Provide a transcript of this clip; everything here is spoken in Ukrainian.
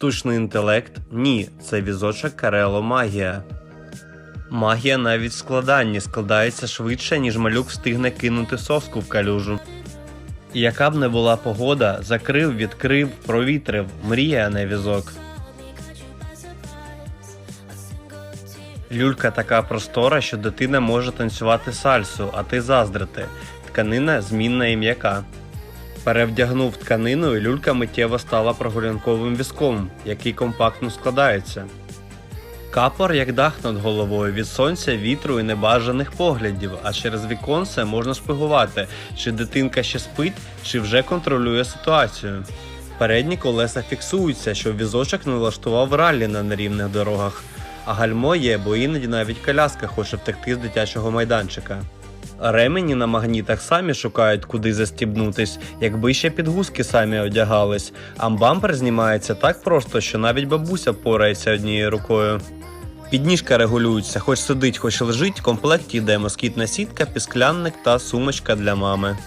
Штучний інтелект? Ні, це візочок Карело Магія. Магія навіть в складанні складається швидше, ніж малюк встигне кинути соску в калюжу. Яка б не була погода, закрив, відкрив, провітрив, мрія, не візок. Люлька така простора, що дитина може танцювати сальсу, а ти заздрити. Тканина змінна і м'яка. Перевдягнув тканину, і люлька миттєво стала прогулянковим візком, який компактно складається. Капор як дах над головою від сонця, вітру і небажаних поглядів, а через віконце можна шпигувати, чи дитинка ще спить, чи вже контролює ситуацію. Передні колеса фіксуються, щоб візочок не влаштував раллі на нерівних дорогах, а гальмо є, бо іноді навіть коляска хоче втекти з дитячого майданчика. Ремені на магнітах самі шукають, куди застібнутись, якби ще підгузки самі одягались, а бампер знімається так просто, що навіть бабуся порається однією рукою. Підніжка регулюється, хоч сидить, хоч лежить, в комплекті йде москітна сітка, пісклянник та сумочка для мами.